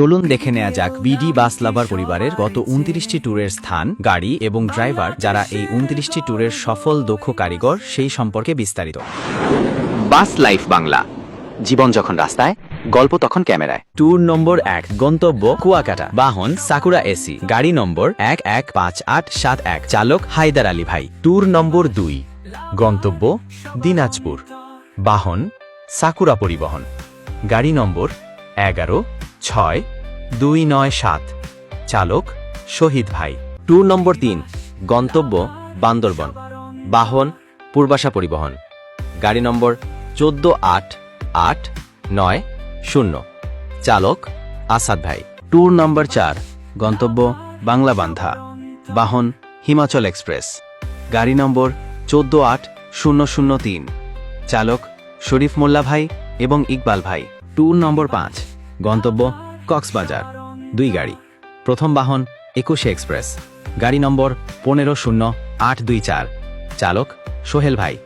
চলুন দেখে নেওয়া যাক বিডি বাস লাভার পরিবারের গত উনত্রিশটি ট্যুরের স্থান গাড়ি এবং ড্রাইভার যারা এই উনত্রিশটি ট্যুরের সফল দক্ষ কারিগর সেই সম্পর্কে বিস্তারিত। বাস লাইফ বাংলা। জীবন যখন রাস্তায় গল্প তখন ক্যামেরায়। ট্যুর নম্বর এক গন্তব্য কুয়াকাটা। বাহন সাকুরা এসি। গাড়ি নম্বর এক এক পাঁচ আট সাত এক। চালক হায়দার আলী ভাই। ট্যুর নম্বর দুই গন্তব্য দিনাজপুর। বাহন সাকুরা পরিবহন। গাড়ি নম্বর এগারো ছয়, দুই নয় সাত। চালক, শহীদ ভাই। ট্যুর নম্বর তিন, গন্তব্য, বান্দরবন। বাহন, পূর্বাশা পরিবহন। গাড়ি নম্বর চোদ্দ আট আট নয় শূন্য। চালক, আসাদ ভাই। ট্যুর নম্বর চার, গন্তব্য বাংলা বান্ধা বাহন, হিমাচল এক্সপ্রেস। গাড়ি নম্বর চোদ্দ আট শূন্য শূন্য তিন। চালক, শরীফ মোল্লা ভাই এবং ইকবাল ভাই। ট্যুর নম্বর পাঁচ। গন্তব্য কক্সবাজার। দুই গাড়ি। প্রথম বাহন একুশে এক্সপ্রেস। গাড়ি নম্বর পনেরো শূন্য আট দুই চার। চালক সোহেল ভাই।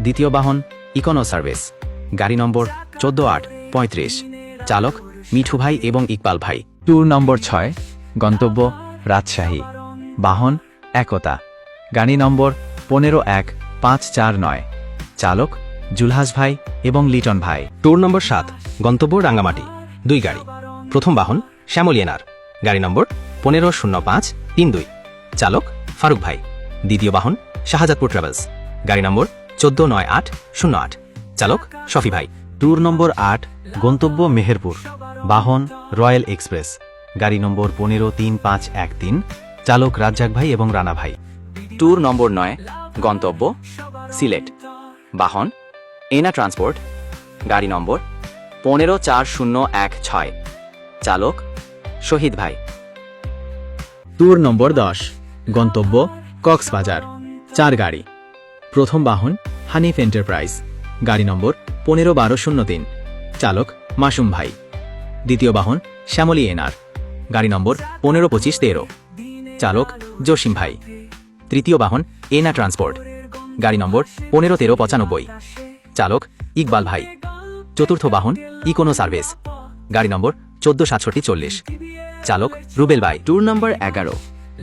দ্বিতীয় বাহন ইকোনো সার্ভিস। গাড়ি নম্বর চোদ্দ আট পঁয়ত্রিশ। চালক মিঠু ভাই এবং ইকবাল ভাই। ট্যুর নম্বর ছয় গন্তব্য রাজশাহী। বাহন একতা। গাড়ি নম্বর পনেরো এক পাঁচ চার নয়। চালক জুলহাস ভাই এবং লিটন ভাই। ট্যুর নম্বর সাত গন্তব্য রাঙ্গামাটি। দুই গাড়ি। প্রথম বাহন শ্যামলিয়েনার গাড়ি নম্বর পনেরো শূন্য পাঁচ তিন দুই। চালক ফারুক ভাই। দ্বিতীয় বাহন শাহজাদপুর ট্রাভেলস। গাড়ি নম্বর চোদ্দ নয় আট শূন্য আট। চালক শফি ভাই। ট্যুর নম্বর আট গন্তব্য মেহেরপুর বাহন রয়্যাল এক্সপ্রেস। গাড়ি নম্বর পনেরো তিন পাঁচ এক তিন। চালক রাজ্জাক ভাই এবং রানা ভাই। ট্যুর নম্বর নয় গন্তব্য সিলেট বাহন এনা ট্রান্সপোর্ট। গাড়ি নম্বর পনেরো চার শূন্য এক ছয়। চালক, শহীদ ভাই। ট্যুর নম্বর দশ, গন্তব্য কক্সবাজার, চার গাড়ি। প্রথম বাহন, হানিফ এন্টারপ্রাইজ। গাড়ি নম্বর পনেরো বারো শূন্য তিন। চালক, মাসুম ভাই। দ্বিতীয় বাহন, শ্যামলী এনআর গাড়ি নম্বর পনেরো পঁচিশ তেরো। চালক, জসিম ভাই। তৃতীয় বাহন এনা ট্রান্সপোর্ট। গাড়ি নম্বর পনেরো তেরো পঁচানব্বই। চালক, ইকবাল ভাই। চতুর্থ বাহন ইকোনো সার্ভিস গাড়ি নম্বর চোদ্দ সাতষট্টি চল্লিশ। চালক রুবেল ভাই। ট্যুর নম্বর এগারো।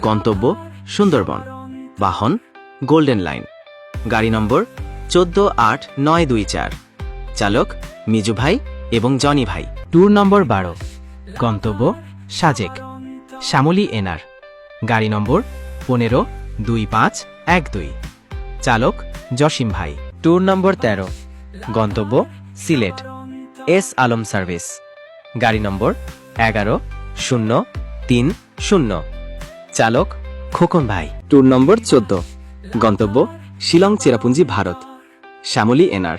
গন্তব্য সুন্দরবন। বাহন গোল্ডেন লাইন গাড়ি নম্বর চোদ্দ আট নয় দুই চার। চালক মিজু ভাই এবং জনি ভাই। ট্যুর নম্বর বারো। গন্তব্য সাজেক। শ্যামলী এনার। গাড়ি নম্বর পনেরো দুই পাঁচ এক দুই চালক জসিম ভাই ট্যুর নম্বর তেরো গন্তব্য সিলেট, এস আলম সার্ভিস। গাড়ি নম্বর এগারো, শূন্য, তিন, শূন্য। চালক খোকন ভাই। ট্যুর নম্বর চোদ্দ। গন্তব্য শিলং চেরাপুঞ্জি ভারত। শ্যামলী এনার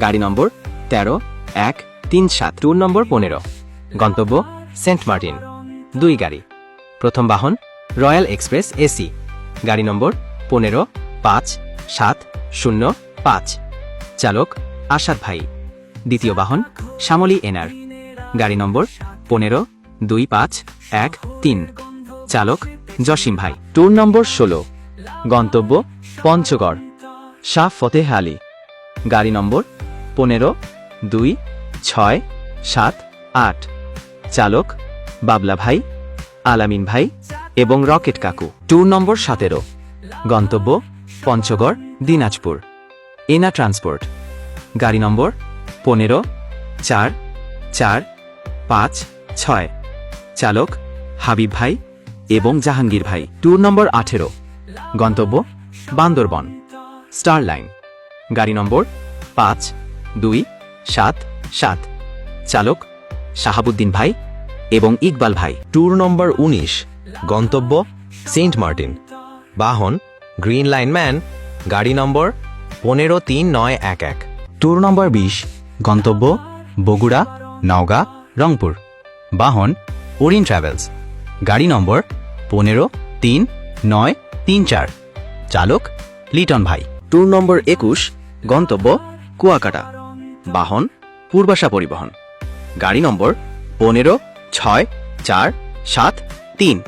গাড়ি নম্বর তেরো, এক, তিন, সাত। ট্যুর নম্বর পনেরো। গন্তব্য সেন্ট মার্টিন। দুই গাড়ি। প্রথম বাহন রয়্যাল এক্সপ্রেস এসি। গাড়ি নম্বর পনেরো, পাঁচ, সাত, শূন্য, পাঁচ। চালক আসাদ ভাই। দ্বিতীয় বাহন, শ্যামলী এনার গাড়ি নম্বর পনেরো, দুই, পাঁচ, এক, তিন। চালক জসিম ভাই। ট্যুর নম্বর ষোলো। গন্তব্য পঞ্চগড়, শাহ ফতেহ আলী। গাড়ি নম্বর পনেরো, দুই, ছয়, সাত, আট। চালক বাবলা ভাই, আলামিন ভাই এবং রকেট কাকু। ট্যুর নম্বর সতেরো। গন্তব্য পঞ্চগড়, দিনাজপুর। এনা ট্রান্সপোর্ট। গাড়ি নম্বর পনেরো চার চার পাঁচ ছয়। চালক হাবিব ভাই এবং জাহাঙ্গীর ভাই। ট্যুর নম্বর আঠেরো। গন্তব্য বান্দরবন। স্টার লাইন গাড়ি নম্বর পাঁচ দুই সাত সাত। চালক শাহাবুদ্দিন ভাই এবং ইকবাল ভাই। ট্যুর নম্বর উনিশ। গন্তব্য সেন্ট মার্টিন। বাহন গ্রিন লাইন ম্যান। গাড়ি নম্বর পনেরো তিন নয় এক এক। ট্যুর নম্বর বিশ। গন্তব্য বগুড়া নওগাঁ রংপুর। বাহন ওরিন ট্রাভেলস। গাড়ি নম্বর পনেরো তিন নয় তিন চার। চালক লিটন ভাই। ট্যুর নম্বর একুশ গন্তব্য কুয়াকাটা। বাহন পূর্বাশা পরিবহন। গাড়ি নম্বর পনেরো ছয় চার সাত তিন।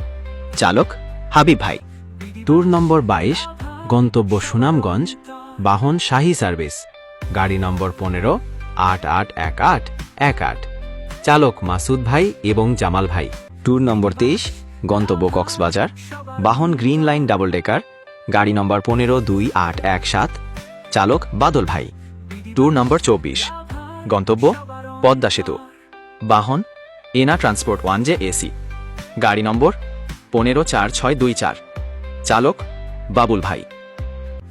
চালক হাবিব ভাই। ট্যুর নম্বর বাইশ গন্তব্য সুনামগঞ্জ বাহন শাহী সার্ভিস। গাড়ি নম্বর পনেরো আট আট এক আট এক আট। চালক মাসুদ ভাই এবং জামাল ভাই। ট্যুর নম্বর তেইশ, গন্তব্য কক্সবাজার, বাহন গ্রিন লাইন ডাবল ডেকার, গাড়ি নম্বর পনেরো, দুই, আট, এক, সাত। চালক বাদল ভাই। ট্যুর নম্বর চব্বিশ, গন্তব্য পদ্মা সেতু। বাহন, Ena transport one J AC. গাড়ি নম্বর পনেরো, চার, ছয়, দুই, চার। চালক বাবুল ভাই।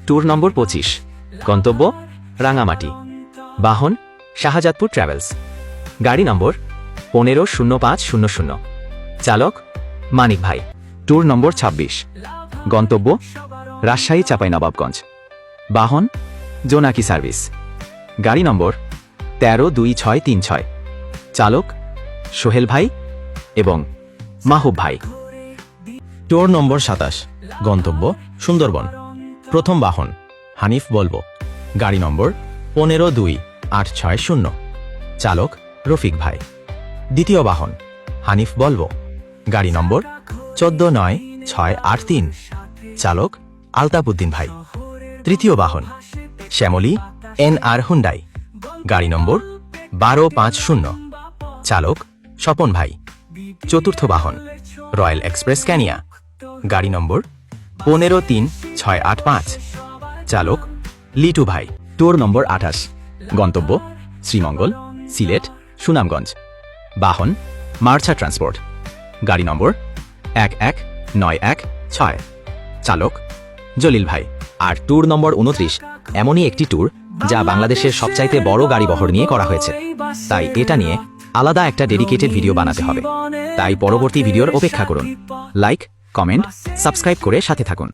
ট্যুর নম্বর পঁচিশ, গন্তব্য রাঙামাটি। বাহন শাহজাদপুর ট্রাভেলস। গাড়ি নম্বর পনেরো শূন্য পাঁচ শূন্য শূন্য। চালক মানিক ভাই। ট্যুর নম্বর ২৬ গন্তব্য রাজশাহী চাঁপাইনবাবগঞ্জ। বাহন জোনাকি সার্ভিস। গাড়ি নম্বর তেরো দুই ছয় তিন ছয়। চালক সোহেল ভাই এবং মাহুব ভাই। টোর নম্বর সাতাশ। গন্তব্য সুন্দরবন। প্রথম বাহন হানিফ বলব। গাড়ি নম্বর পনেরো দুই আট ছয় শূন্য। চালক রফিক ভাই। দ্বিতীয় বাহন, হানিফ বলব। গাড়ি নম্বর চোদ্দ নয় ছয় আট তিন। চালক আলতাপুদ্দিন ভাই। তৃতীয় বাহন, শ্যামলী এন আর হুন্ডাই। গাড়ি নম্বর বারো পাঁচ শূন্য। চালক স্বপন ভাই। চতুর্থ বাহন, রয়্যাল এক্সপ্রেস ক্যানিয়া। গাড়ি নম্বর পনেরো তিন ছয় আট পাঁচ। চালক লিটু ভাই। টোর নম্বর আঠাশ। গন্তব্য, শ্রীমঙ্গল, সিলেট, সুনামগঞ্জ। বাহন, মার্চা ট্রান্সপোর্ট। গাড়ি নম্বর এক এক নয় এক ছয়। চালক, জলিল ভাই। আর ট্যুর নম্বর উনত্রিশ, এমনই একটি ট্যুর যা বাংলাদেশের সবচাইতে বড় গাড়ি বহর নিয়ে করা হয়েছে। তাই এটা নিয়ে আলাদা একটা ডেডিকেটেড ভিডিও বানাতে হবে। তাই পরবর্তী ভিডিওর অপেক্ষা করুন। লাইক কমেন্ট সাবস্ক্রাইব করে সাথে থাকুন।